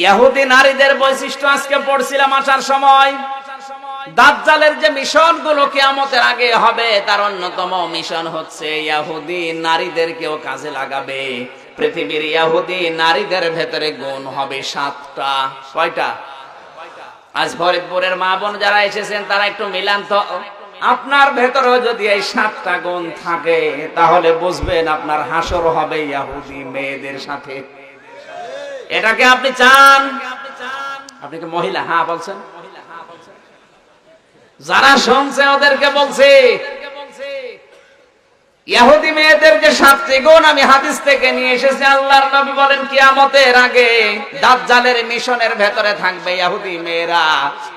ইয়াহুদি নারীদের বৈশিষ্ট্য আজকে পড়ছিলাম আসার সময়। দাজ্জালের যে মিশনগুলো কেয়ামতের আগে হবে, তার অন্যতম মিশন হচ্ছে ইয়াহুদি নারীদেরকেও কাজে লাগাবে। পৃথিবীর ইয়াহুদি নারীদের ভেতরে গুণ হবে সাতটা। কয়টা? আজ ফরিদপুরের মা বোন যারা এসেছেন, তারা একটু মিলান তো। আপনার ভেতরেও যদি এই সাতটা গুণ থাকে, তাহলে বুঝবেন আপনার হাসর হবে ইয়াহুদি মেয়েদের সাথে। এটাকে আপনি চান? আপনি কি মহিলা? হ্যাঁ বলছেন। যারা শুনছে ওদেরকে বলছে গুণ আমি হাদিস থেকে নিয়ে এসেছি, আল্লাহর নবী বলেন, কিয়ামতের আগে দাজ্জালের মিশনের ভেতরে থাকবে মেয়েরা।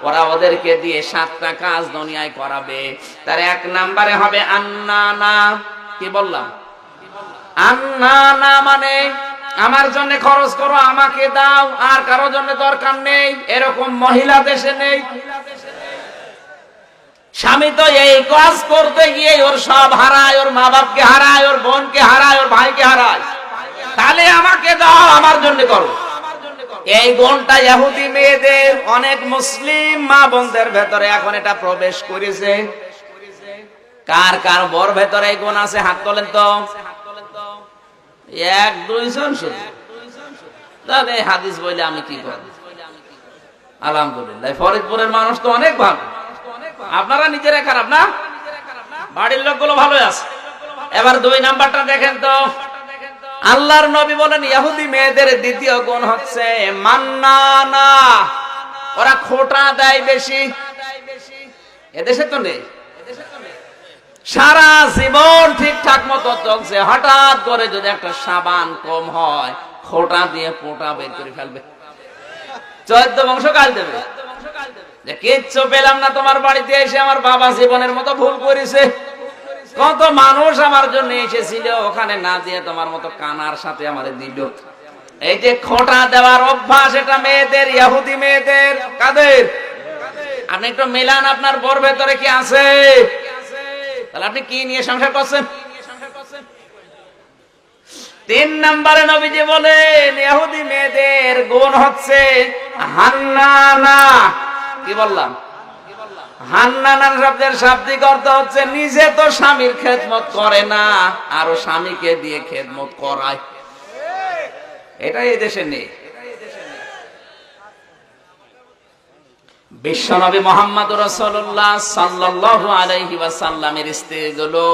ওরা ওদেরকে দিয়ে সাতটা কাজ দুনিয়ায় করাবে। তার এক নম্বরে হবে আন্নানা। কি বললাম? আন্নানা মানে আমার জন্য খরচ করো, আমাকে দাও, আর কারও জন্য দরকার নেই। এরকম মহিলা দেশে নেই। স্বামী তো এই কাজ করতে গিয়ে ওর সব হারায়, ওর মা বাপকে হারায়, ওর বোনকে হারায়, ওর ভাইকে হারায়। তাহলে আমাকে দাও, আমার জন্য করো। এই গুণটা ইহুদি মেয়েদের, অনেক মুসলিম মা বোনদের ভেতরে এখন এটা প্রবেশ করেছে। কার কার বর ভেতরে এই গুণ আছে, হাত তোলেন তো। এক দুইজন শুধু। তাহলে হাদিস বলে আমি কি করব? আলহামদুলিল্লাহ, ফরিদপুরের মানুষ তো অনেক ভালো। আপনারা নিজেরা খারাপ না? বাড়ির লোকগুলো ভালো আছে। এবার দুই নাম্বারটা দেখেন তো। আল্লাহর নবী বলেন ইহুদি মেয়েদের দ্বিতীয় গুণ হচ্ছে মান্নানা। ওরা খোটা দেয় বেশি। এদেশে তো নেই। সারা জীবন ঠিকঠাক মতো চলছে। হঠাৎ করে যদি একটা সাবান কম হয়, খোটা দিয়ে পোটা বের করে ফেলবে। চোদ্দ বংশ কাল দেবে। কিচ্ছু পেলাম না তোমার বাড়িতে এসে আমার বাবা জীবনের মতো ভুল করেছে। কত মানুষ আমার জন্য এসেছিল, ওখানে না দিয়ে তোমার মতো কানার সাথে আমার দিল। এই যে খোটা দেওয়ার অভ্যাস, এটা মেয়েদের ইয়াহুদি মেয়েদের, কাদের? আপনি একটু মিলান, আপনার বর ভেতরে কি আছে? তাহলে আপনি কি নিয়ে সংসার করছেন? তিন নম্বরে নবীজি বলেন, ইহুদি মেয়েদের গুণ হচ্ছে হান্নানা। কি বললাম? হান্নানার শব্দের শাব্দিক অর্থ হচ্ছে, নিজে তো স্বামীর খেদমত করে না, আরও স্বামীকে দিয়ে খেদমত করায়। এটা এই দেশে নেই। বিশ্বনবী মোহাম্মদ রসল্লাহ সাল্লাহ আলাইহি ওয়াসাল্লামের স্ত্রীগুলো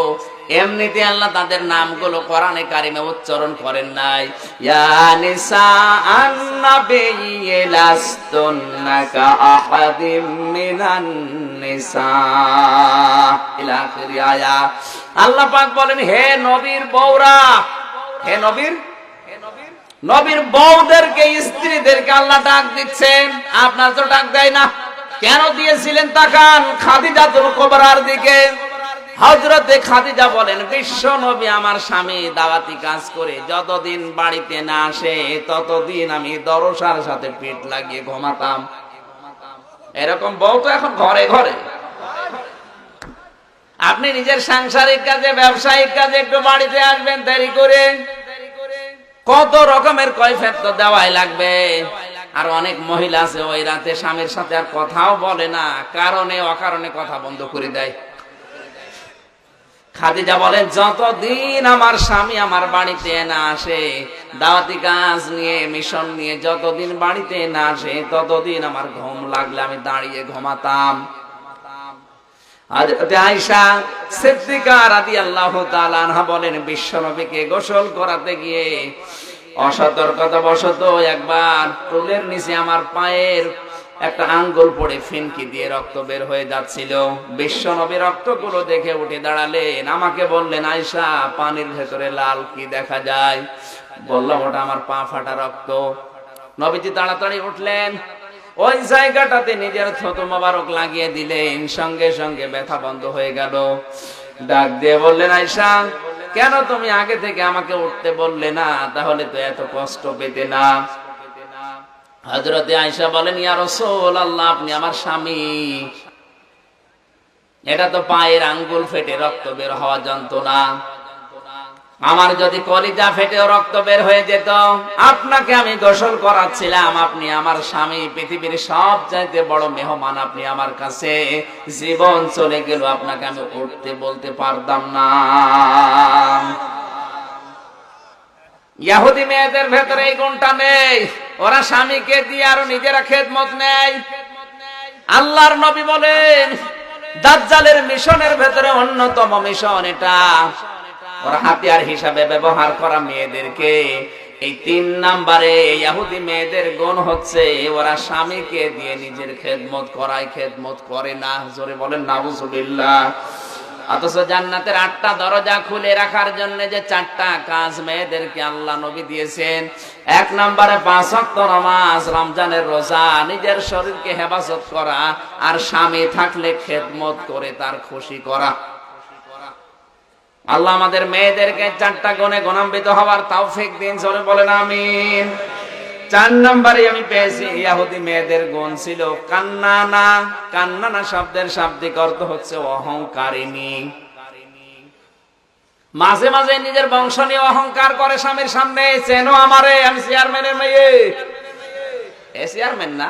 এমনিতে আল্লাহ তাদের নামগুলো কোরআনে কারিমে উচ্চারণ করেন নাই। আল্লাহ পাক বলেন, হে নবীর বউরা, হে নবীর নবীর বউদেরকে, স্ত্রীদেরকে আল্লাহ ডাক দিচ্ছেন। আপনার তো ডাক দেয় না। কেন দিয়েছিলেন তাকান খাদিজাতুল কোবরার দিকে। হজরতে খাদিজা বলেন, বিশ্ব নবী আমার স্বামী দাওয়াতি কাজ করে যতদিন বাড়িতে না আসে, ততদিন আমি দরসার সাথে পেট লাগিয়ে ঘুমাতাম। এরকম বউ তো এখন ঘরে ঘরে। আপনি নিজের সাংসারিক কাজে, ব্যবসায়িক কাজে একটু বাড়িতে আসবেন, দেরি করে। কত রকমের কৈফেত তো দেওয়াই লাগবে। আর অনেক মহিলা আছে ওই রাতে স্বামীর সাথে আর কথাও বলে না, কারণে, অকারণে কথা বন্ধ করে দেয়। খাদিজা বলেন, যতদিন আমার স্বামী আমার বাড়িতে না আসে, দাওয়াতি কাজ নিয়ে, মিশন নিয়ে যতদিন বাড়িতে না আসে, ততদিন আমার ঘুম লাগলে আমি দাঁড়িয়ে ঘুমাতাম। বিশ্বনবীকে গোসল করাতে গিয়ে অসতর্কতা বশত একবার টুলের নিচে আমার পায়ের একটা আঙ্গুল পড়ে ফিনকি দিয়ে রক্ত বের হয়ে যাচ্ছিল। বিশ্বনবী রক্তগুলো দেখে উঠে দাঁড়ালেন। আমাকে বললেন আয়সা পানির ভেতরে লাল কি দেখা যায়? বললাম, ওটা আমার পা ফাটা রক্ত। নবীজি তাড়াতাড়ি উঠলেন। ওই জায়গাটাতে নিজের ছোট মোবারক লাগিয়ে দিলেন। সঙ্গে সঙ্গে ব্যথা বন্ধ হয়ে গেল। ডাক দিয়ে বললেন আয়সা কেন তুমি আগে থেকে আমাকে উঠতে বললে না? তাহলে তো এত কষ্ট পেতে না। হজরতে আয়সা বলেন, ইয়া রসোল আল্লাহ আপনি আমার স্বামী। এটা তো পায়ের আঙ্গুল ফেটে রক্ত বের হওয়া যন্ত্রণা। আমার যদি কলিজা ফেটেও রক্ত বের হয়ে যেত, আপনাকে আমি গোসল করাচ্ছিলাম। আপনি আমার স্বামী, পৃথিবীর সব চাইতে বড় মেহমান আপনি আমার কাছে। জীবন চলে গেল, আপনাকে আমি উঠতে বলতে পারতাম না। ইয়াহুদি মেয়েদের ভেতরে এই গুণটা নেই। ওরা স্বামীকে দিয়ে আরও নিজেরা খেদমত নেয়। আল্লাহর নবী বলেন, দাজ্জালের মিশনের ভেতরে অন্যতম মিশন এটা। ওরা হাতিয়ার হিসাবে ব্যবহার করা মেয়েদেরকে। এই তিন নাম্বারে ইয়াহুদি মেয়েদের গুণ হচ্ছে ওরা স্বামীকে দিয়ে নিজের খেদমত করায়, খেদমত করে না। জোরে বলেন, নাউজুবিল্লাহ। অথচ জান্নাতের আটটা দরজা খুলে রাখার জন্য যে চারটা কাজ মেয়েদেরকে আল্লাহ নবী দিয়েছেন। এক নম্বরে পাঁচ ওয়াক্ত নামাজ, রমজানের রোজা, নিজের শরীরকে হেফাজত করা আর স্বামী থাকলে খেদমত করে তার খুশি করা। আল্লাহ আমাদের মেয়েদেরকে চারটা গুণে গুণান্বিত হওয়ার তৌফিক দিন চলে বলেন আমিন। চার নম্বরে আমি পেয়েছি, ইয়াহুদি মেয়েদের গুণ ছিল কান্নানা। কান্নানা শব্দের শাব্দিক অর্থ হচ্ছে অহংকারিনী মাঝে মাঝে নিজের বংশ নিয়ে অহংকার করে স্বামীর সামনে, চেনো আমারে, আমি চেয়ারম্যানের মেয়ে। এ চেয়ারম্যান না?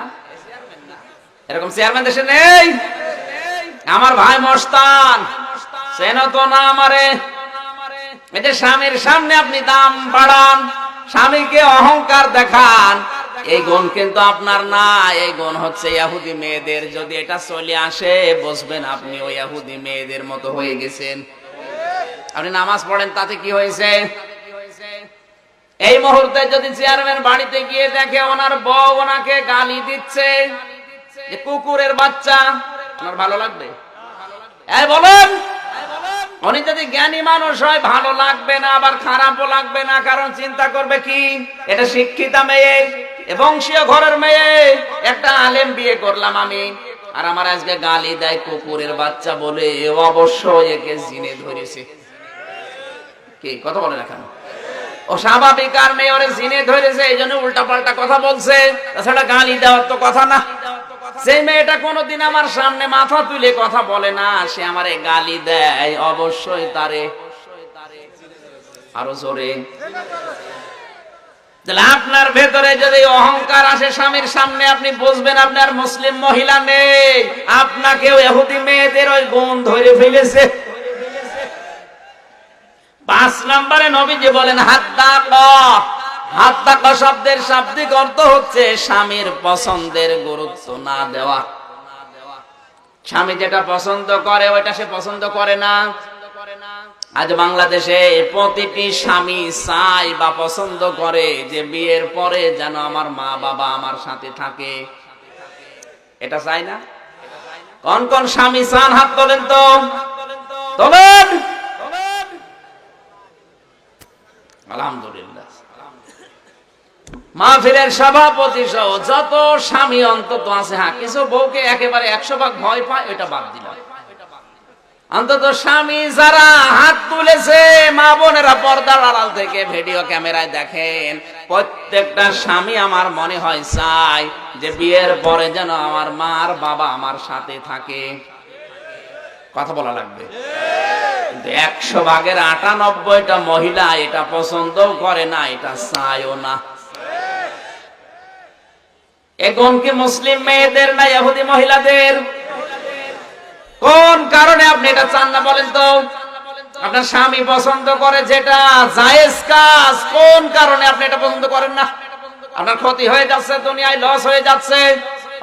এরকম চেয়ারম্যান দেশে নেই? আমার ভাই মস্তান। স্বামীর সামনে আপনি দাম বাড়ান, স্বামীকে অহংকার দেখান, এই গুণ কিন্তু আপনার না, এই গুণ হচ্ছে ইয়াহুদি মেয়েদের। যদি এটা চলে আসে, বুঝবেন আপনি ওই ইয়াহুদি মেয়েদের মতো হয়ে গেছেন। আপনি নামাজ পড়েন, তাতে কি হয়েছে? এই মুহূর্তে যদি চেয়ারম্যান বাড়িতে গিয়ে দেখে ওনার বউ ওনাকে গালি দিচ্ছে কুকুরের বাচ্চা ওনার ভালো লাগবে? এই বলেন! উনি যদি জ্ঞানী মানুষ হয়, ভালো লাগবে না, আবার খারাপও লাগবে না, কারণ চিন্তা করবে কি? এটা শিক্ষিতা মেয়ে বংশীয় ঘরের মেয়ে, একটা আলেম বিয়ে করলাম আমি। আর আমার আজকে গালি দেয় কুকুরের বাচ্চা বলে ও অবশ্যই একে জিনে ধরেছে। কি, কথা বলে না কেন? ও স্বাভাবিক আর মেয়ে ওরে জিনে ধরেছে, এই জন্য উল্টা পাল্টা কথা বলছে। তাছাড়া গালি দেওয়ার তো কথা না। সেই মেয়েটা কোনোদিন আমার সামনে মাথা তুলে কথা বলে না, সে আমারে গালি দেয়, অবশ্যই তারে। আরও জোরে। আপনার ভেতরে যদি অহংকার আসে স্বামীর সামনে, আপনি বুঝবেন আপনার মুসলিম মহিলা নেই। আপনাকেও এহুদি মেয়েদের ওই গুণ ধরে ফেলেছে। পাঁচ নম্বরে নবীজি বলেন হাত ক হাত্তা ক শব্দের শাব্দিক অর্থ হচ্ছে স্বামীর পছন্দের গুরুত্ব না দেওয়া। স্বামী যেটা পছন্দ করে, ওইটা সে পছন্দ করে না। আজ বাংলাদেশে প্রতিটি স্বামী চাই বা পছন্দ করে যে বিয়ের পরে যেন আমার মা বাবা আমার সাথে থাকে। এটা চাই না? কোন কোন স্বামী চান? হাত তোলেন তো। তোলেন। আলহামদুলিল্লাহ। মাহফিলের সভাপতি সহ যত স্বামী অন্তত আছে হ্যাঁ কিছু বউকে একেবারে একশো ভাগ ভয় পায়, ওইটা বাদ দিলাম। অন্তত স্বামী যারা হাত তুলেছে, মা বোনেরা পর্দার আড়াল থেকে ভিডিও ক্যামেরায় দেখেন, প্রত্যেকটা স্বামী আমার মনে হয় চাই যে বিয়ের পরে যেন আমার মার বাবা আমার সাথে থাকে। কথা বলা লাগবে? একশো ভাগের আটানব্বইটা মহিলা এটা পছন্দও করে না, এটা চায়ও না। এখন কি মুসলিম মেয়েদের না ইহুদি মহিলাদের? কোন কারণে আপনি এটা চান না বলেন তো? আপনার স্বামী পছন্দ করে যেটা, জায়েজ কাজ, কোন কারণে আপনি এটা পছন্দ করেন না? আপনার ক্ষতি হয়ে যাচ্ছে, দুনিয়ায় লস হয়ে যাচ্ছে।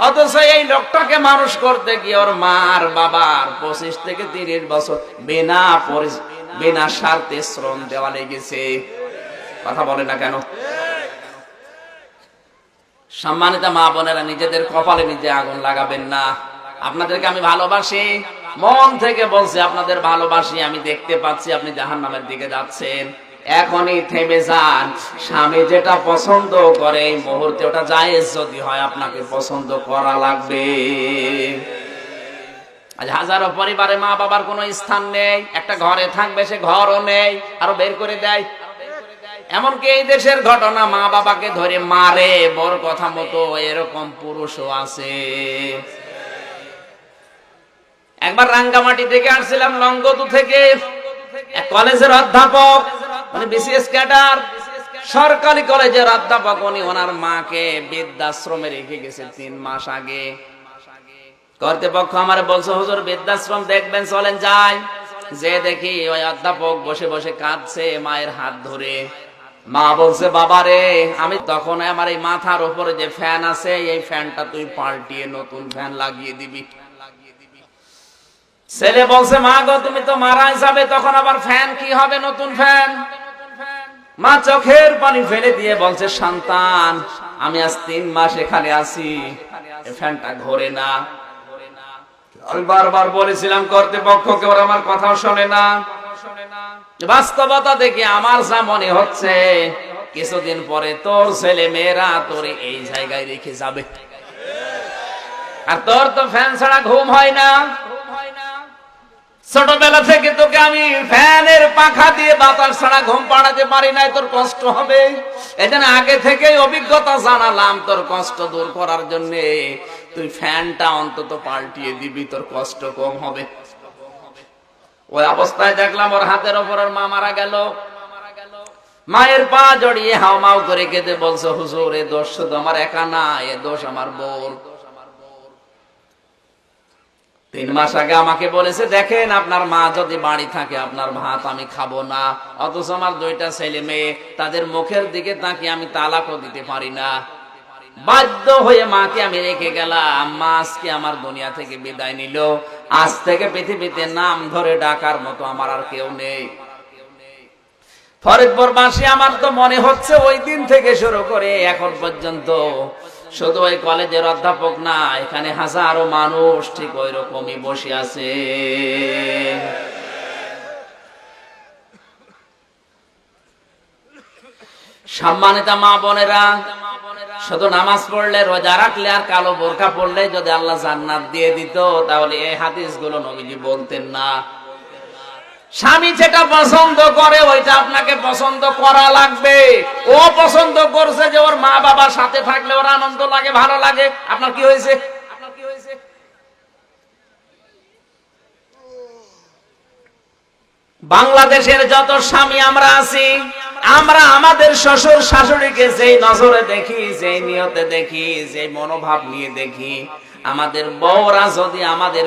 অথচ এই লোকটাকে মানুষ করতে গিয়ে ওর মার বাবার পঁচিশ থেকে তিরিশ বছর বিনা বিনা স্বার্থে শ্রম দেওয়া লেগেছে। কথা বলে না কেন? সম্মানিত মা বোনেরা, নিজেদের কপালে নিজে আগুন লাগাবেন না। আপনাদেরকে আমি ভালোবাসি, মন থেকে বলছি আপনাদের ভালোবাসি, আমি দেখতে পাচ্ছি আপনি জাহান নামের দিকে যাচ্ছেন। এখনই থেমে যান। স্বামী যেটা পছন্দ করে এই মুহূর্তে ওটা জায়েজ যদি হয়, আপনাকে পছন্দ করা লাগবে। আজ হাজারো পরিবারে মা বাবার কোনো স্থান নেই, একটা ঘরে থাকবে, সে ঘরও নেই, আরও বের করে দেয়। এমনকি এই দেশের ঘটনা মা বাবাকে ধরে মারে বড় কথা মতো এরকম পুরুষও আছে। একবার রাঙ্গামাটি থেকে আসছিলাম লঙ্গদু থেকে কলেজের অধ্যাপক উনি বিসিএস ক্যাডার, সরকারি কলেজের অধ্যাপক, উনি ওনার মাকে বৃদ্ধাশ্রমে রেখে গেছে তিন মাস আগে। কর্তৃপক্ষ আমার বলছে, হুজুর, বৃদ্ধাশ্রম দেখবেন, চলেন যাই। যে দেখি ওই অধ্যাপক বসে বসে কাঁদছে মায়ের হাত ধরে। মা বলছে বাবারে আমি তখন আমার এই মাথার উপরে যে ফ্যান আছে, এই ফ্যানটা তুই পাল্টিয়ে নতুন ফ্যান লাগিয়ে দিবি। ছেলে বলছে, মা গো, তুমি তো মারা যাবে, তখন আবার ফ্যান কি হবে নতুন ফ্যান? মা চোখের পানি ফেলে দিয়ে বলছে, সন্তান, আমি আজ তিন মাস এখানে আছি ফ্যানটা ঘোরে না। আমি বারবার বলেছিলাম কর্তৃপক্ষকে ওরা আমার কথাও শোনে না। বাস্তবতা দেখে আমার যা মনে হচ্ছে, কিছুদিন পরে তোর ছেলে মেয়েরা তোর এই জায়গায় রেখে যাবে। আর তোর তো ফ্যান ছাড়া ঘুম হয় না। ছোটবেলা থেকে তোকে আমি ফ্যানের পাখা দিয়ে বাতাস ছাড়া ঘুম পাড়াতে পারি নাই, তোর কষ্ট হবে। এজন্য আগে থেকে অভিজ্ঞতা জানালাম তোর কষ্ট দূর করার জন্য। তুই ফ্যানটা অন্তত পাল্টিয়ে দিবি, তোর কষ্ট কম হবে। ওই অবস্থায় দেখলাম ওর হাতের ওপর ওর মা মারা গেল। মায়ের পা জড়িয়ে হাও মাও করে কেঁদে বলছে, হুজুর, এ দোষ শুধু আমার একা না, এ দোষ আমার বোর তিন মাস আগে আমাকে বলেছে, দেখেন, আপনার মা যদি বাড়ি থাকে, আপনার ভাত আমি খাব না। অথচ আমার দুইটা ছেলে মেয়ে, তাদের মুখের দিকে তাকে আমি তালাকও দিতে পারি না। বাধ্য হয়ে মাকে আমি রেখে গেলাম। মা আজকে আমার দুনিয়া থেকে বিদায় নিল। আজ থেকে পৃথিবীতে নাম ধরে ডাকার মতো আমার আর কেউ নেই। ফরিদপুরবাসী, আমার তো মনে হচ্ছে ওই দিন থেকে শুরু করে এখন পর্যন্ত শুধু ওই কলেজের অধ্যাপক না, এখানে হাজারো মানুষ ঠিক ওই রকমই বসে আছে। সম্মানিতা মা বোনেরা শুধু নামাজ পড়লে, রোজা রাখলে আর কালো বোরকা পড়লে যদি আল্লাহ জান্নাত দিয়ে দিত, তাহলে এই হাদিসগুলো নবীজি বলতেন না। স্বামী যেটা পছন্দ করে, ওইটা আপনাকে পছন্দ করা লাগবে। ও পছন্দ করছে যে ওর মা বাবার সাথে থাকলে ওর আনন্দ লাগে, ভালো লাগে। আপনার কি হয়েছে আপনার কি হয়েছে বাংলাদেশের যত স্বামী আমরা আছি, আমরা আমাদের শ্বশুর শাশুড়িকে যেই নজরে দেখি, যেই নিয়তে দেখি, যেই মনোভাব নিয়ে দেখি, আমাদের বউরা যদি আমাদের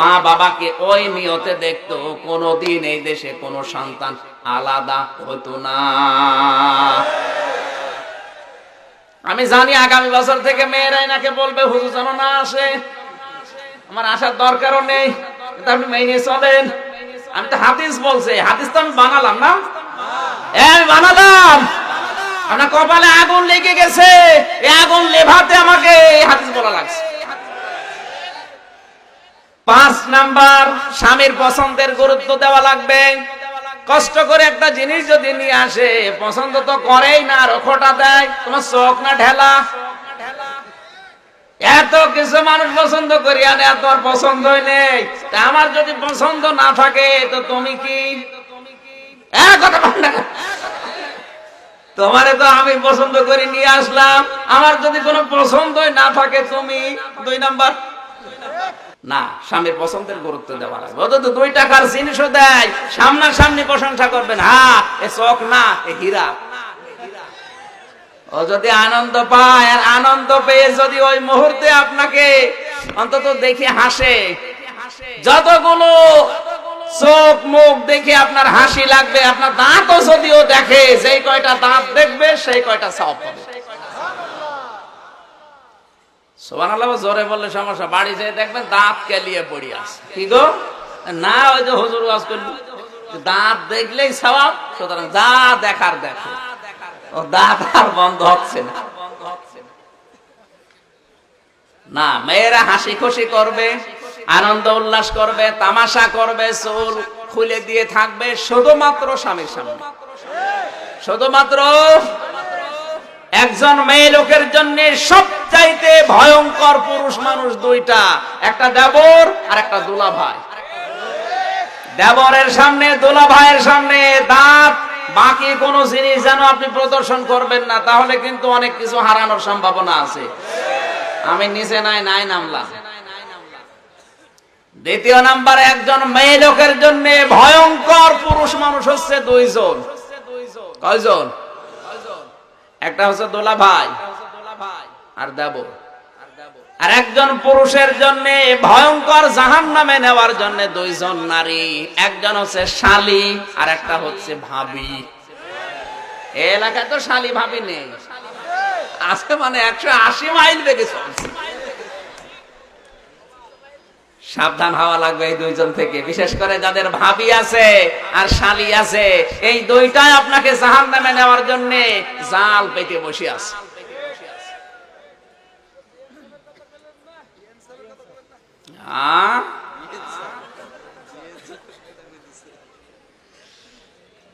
মা বাবাকে ওই নিয়তে দেখতো, কোনোদিন এই দেশে কোনো সন্তান আলাদা হতো না। আমি জানি আগামী বছর থেকে মেয়েরাই নাকে বলবে, হুজুর যেন না আসে। আমার আসার দরকারও নেই। আপনি মেনে চলেন। আমি তো হাদিস বলছে, হাদিস তো আমি বানালাম না? বানালাম। আপনার কপালে আগুন লেগে গেছে আগুন লেভাতে আমাকে হাদিস বলা লাগছে। পাঁচ নাম্বার, স্বামীর পছন্দের গুরুত্ব দেওয়া লাগবে। কষ্ট করে একটা জিনিস যদি নিয়ে আসে, পছন্দ তো করেই না রখোটা দেয় তোমার চোখ না ঢেলা। এত কিছু মানুষ পছন্দ করি আর তোমার পছন্দই নেই। তা আমার যদি পছন্দ না থাকে, তো তুমি কি। তোমারে তো আমি পছন্দ করে নিয়ে আসলাম। আমার যদি কোনো পছন্দই না থাকে, তুমি? দুই নাম্বার। না, স্বামীর পছন্দের গুরুত্ব দেওয়া লাগবে ও তো দুই টাকার জিনিসও দেয়। সামনাসামনি প্রশংসা করবেন হ্যাঁ এ চোখ না, এ হীরা। ও যদি আনন্দ পায়, আর আনন্দ পেয়ে যদি ওই মুহূর্তে আপনাকে অন্তত দেখে হাসে। যতগুলো চোখ মুখ দেখে আপনার হাসি লাগবে, আপনার দাঁতও যদিও দেখে, যেই কয়টা দাঁত দেখবে, সেই কয়টা সব জোরে বললে সমস্যা। বাড়ি যেয়ে দেখবেন দাঁত কেলিয়ে পড়ি আছে। কি গো? না, ওই যে হুজুর দাঁত দেখলেই স্বভাব, সুতরাং যা দেখার দেখো। দাঁত আর বন্ধ হচ্ছে না। না, মেয়েরা হাসি খুশি করবে, আনন্দ উল্লাস করবে, তামাশা করবে, চুল খুলে দিয়ে থাকবে শুধুমাত্র স্বামীর সামনে। শুধুমাত্র একজন মেয়ে লোকের জন্য সবচাইতে ভয়ঙ্কর পুরুষ মানুষ দুইটা, একটা দেবর আর একটা দুলা ভাই দেবরের সামনে দোলা ভাইয়ের সামনে দাঁত বাকি কোন জিনিস যেন আপনি প্রদর্শন করবেন না, তাহলে কিন্তু অনেক কিছু হারানোর সম্ভাবনা আছে। আমি নিচে নাই নাই নামলাম। দ্বিতীয় নাম্বার, একজন মেয়ে লোকের জন্য ভয়ঙ্কর পুরুষ মানুষ হচ্ছে দুইজন। কয়জন? একটা হচ্ছে দোলা ভাই আর দেব। আর একজন পুরুষের জন্য ভয়ঙ্কর জাহান নামে নেওয়ার জন্য দুইজন নারী, একজন হচ্ছে শালি আর একটা হচ্ছে ভাবি। এলাকায় তো শালি ভাবি নেই। আছে মানে একশো আশি মাইল বেগে চলছে। সাবধান হওয়া লাগবে এই দুইজন থেকে, বিশেষ করে যাদের ভাবি আছে আর শালি আছে। এই দুইটাই আপনাকে জাহান নামে নেওয়ার জন্য জাল পেতে বসে আছে।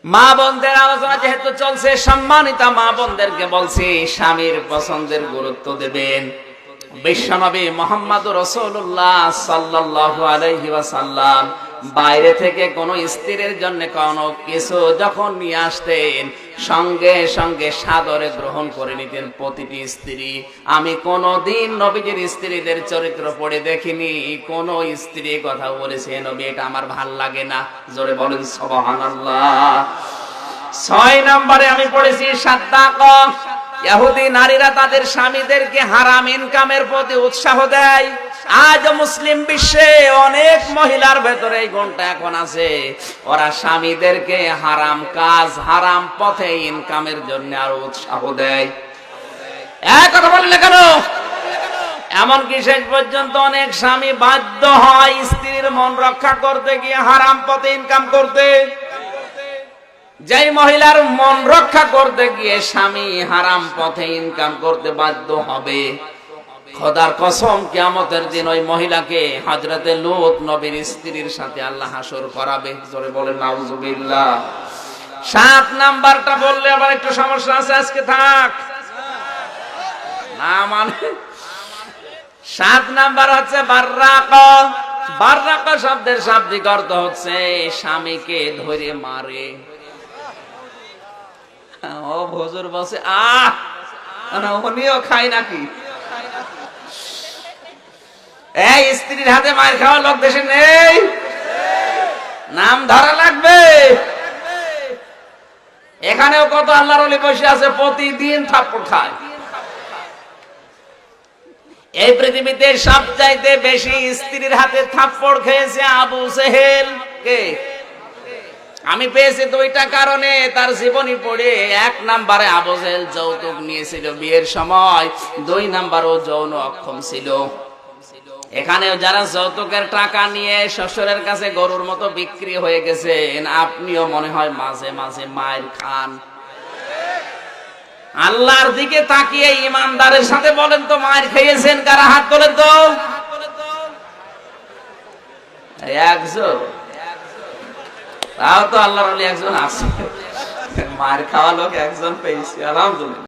মা বন্ধের আলোচনা যেহেতু চলছে, সম্মানিতা মা বোনদেরকে বলছি, স্বামীর পছন্দের গুরুত্ব দেবেন। বিশ্বনবী মোহাম্মদ রসুল্লাহ সাল্লাহ আলহি ওয়াসাল্লাম বাইরে থেকে কোন স্ত্রীর জন্য কোনো কিছু যখন নিয়ে আসতেন, সঙ্গে সঙ্গে সাদরে গ্রহণ করে নিতেন প্রতিটি স্ত্রী। আমি কোনদিন নবীজির স্ত্রীদের চরিত্র পড়ে দেখিনি। কোন স্ত্রী কথা বলেছে, নবী, এটা আমার ভালো লাগে না। জোরে বলেন, সবহানাল্লাহ। ছয় নম্বরে আমি পড়েছি, সাদ্দাক। ইহুদি নারীরা তাদের স্বামীদেরকে হারাম ইনকামের প্রতি উৎসাহ দেয়। আজ মুসলিম বিশ্বে অনেক মহিলার ভেতরে এই গুণটা এখন আছে। ওরা স্বামীদেরকে হারাম কাজ, হারাম পথে ইনকামের জন্য আরও উৎসাহ দেয়। এক কথা বললে কেন? এমনকি শেষ পর্যন্ত অনেক স্বামী বাধ্য হয় স্ত্রীর মন রক্ষা করতে গিয়ে হারাম পথে ইনকাম করতে। যেই মহিলার মন রক্ষা করতে গিয়ে স্বামী হারাম পথে ইনকাম করতে বাধ্য হবে। খোদার কসম, কিয়ামতের দিন ওই মহিলাকে হজরতে লুত নবীর স্ত্রীর সাথে আল্লাহ হাসর করাবে। জোরে বলে নাউজুবিল্লাহ। সাত নাম্বারটা বললে আবার একটু সমস্যা আছে, আজকে থাক। না মানে সাত নাম্বার হচ্ছে বার্রাক। বার্রাক শব্দের শাব্দিক অর্থ হচ্ছে স্বামীকে ধরে মারে। নাকি? এই স্ত্রীর হাতে মায়ের খাওয়া লোক দেশে নেই। নাম ধরা লাগবে। এখানেও কত আল্লাহর বসে আছে, প্রতিদিন থাপ্পড় খায়। এই পৃথিবীতে সবচাইতে বেশি স্ত্রীর হাতে থাপ্পড় খেয়েছে আবু সেহেল। কে? আমি পেয়েছি দুইটা কারণে, তার জীবনী পড়ে এক নাম্বারে আবজেল যৌতুক নিয়েছিল বিয়ের সময়, দুই নাম্বার ও যৌন অক্ষম ছিল। এখানে যারা যৌতুকের টাকা নিয়ে শ্বশুরের কাছে গরুর মতো বিক্রি হয়ে গেছেন, আপনিও মনে হয় মাঝে মাঝে মায়ের খান। আল্লাহর দিকে তাকিয়ে ইমানদারের সাথে বলেন তো, মায়ের খেয়েছেন কারা? হাত তোলেন তো। একজন। তাও তো আল্লাহর আলী একজন আছে। মার খাওয়া লোক একজন পেয়েছি আলহামদুলিল্লাহ।